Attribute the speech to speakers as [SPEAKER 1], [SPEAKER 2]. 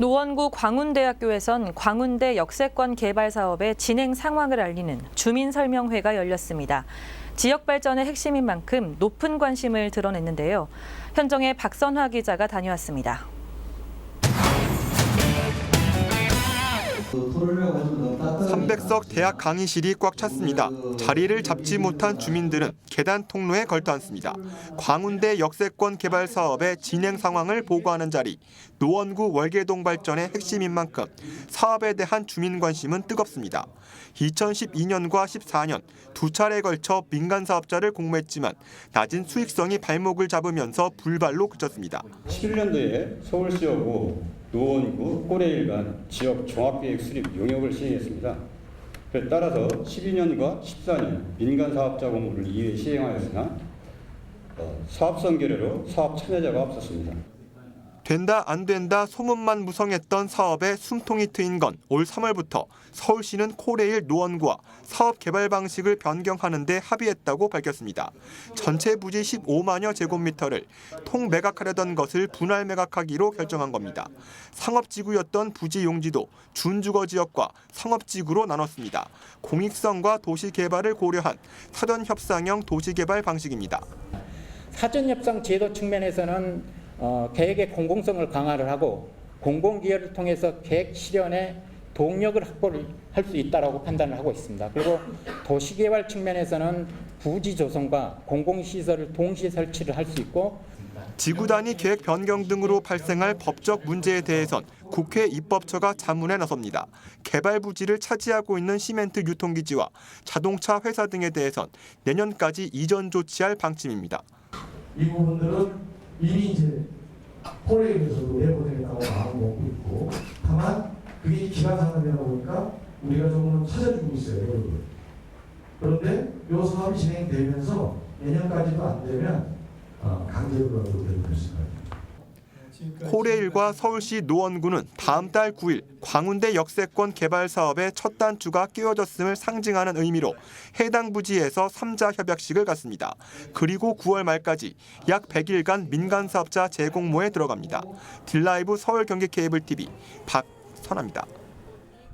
[SPEAKER 1] 노원구 광운대학교에선 광운대 역세권 개발 사업의 진행 상황을 알리는 주민 설명회가 열렸습니다. 지역 발전의 핵심인 만큼 높은 관심을 드러냈는데요. 현정의 박선화 기자가 다녀왔습니다.
[SPEAKER 2] 300석 대학 강의실이 꽉 찼습니다. 자리를 잡지 못한 주민들은 계단 통로에 걸터 앉습니다. 광운대 역세권 개발 사업의 진행 상황을 보고하는 자리. 노원구 월계동 발전의 핵심인 만큼 사업에 대한 주민 관심은 뜨겁습니다. 2012년과 14년 두 차례에 걸쳐 민간 사업자를 공모했지만 낮은 수익성이 발목을 잡으면서 불발로 그쳤습니다.
[SPEAKER 3] 11년도에 서울시하고 노원구 꼬레일 간 지역 종합계획 수립 용역을 시행했습니다. 따라서 12년과 14년 민간 사업자 공모를 2회 시행하였으나 어, 사업성 결여로 사업 참여자가 없었습니다.
[SPEAKER 2] 된다 안 된다 소문만 무성했던 사업에 숨통이 트인 건 올 3월부터 서울시는 코레일 노원구와 사업 개발 방식을 변경하는 데 합의했다고 밝혔습니다. 전체 부지 15만여 제곱미터를 통 매각하려던 것을 분할 매각하기로 결정한 겁니다. 상업지구였던 부지 용지도 준주거 지역과 상업지구로 나눴습니다. 공익성과 도시 개발을 고려한 사전 협상형 도시 개발 방식입니다.
[SPEAKER 4] 사전 협상 제도 측면에서는 어, 계획의 공공성을 강화를 하고 공공기여를 통해서 계획 실현에 동력을 확보를 할 수 있다라고 판단을 하고 있습니다. 그리고 도시개발 측면에서는 부지 조성과 공공시설을 동시에 설치를 할 수 있고
[SPEAKER 2] 지구 단위 계획 변경 등으로 발생할 법적 문제에 대해선 국회 입법처가 자문에 나섭니다. 개발 부지를 차지하고 있는 시멘트 유통기지와 자동차 회사 등에 대해선 내년까지 이전 조치할 방침입니다.
[SPEAKER 5] 이 부분들은 이미 이제 포레에서도 내보내겠다고 마음을 먹고 있고 다만 그게 기간 상황이다 보니까 우리가 조금 찾아주고 있어요 여러분. 그런데 이 사업이 진행되면서 내년까지도 안 되면 어, 강제로 되고 있습니다.
[SPEAKER 2] 코레일과 서울시 노원구는 다음 달 9일 광운대 역세권 개발 사업의 첫 단추가 끼워졌음을 상징하는 의미로 해당 부지에서 3자 협약식을 갖습니다. 그리고 9월 말까지 약 100일간 민간 사업자 재공모에 들어갑니다. 딜라이브 서울 경기 케이블 TV 박선아입니다.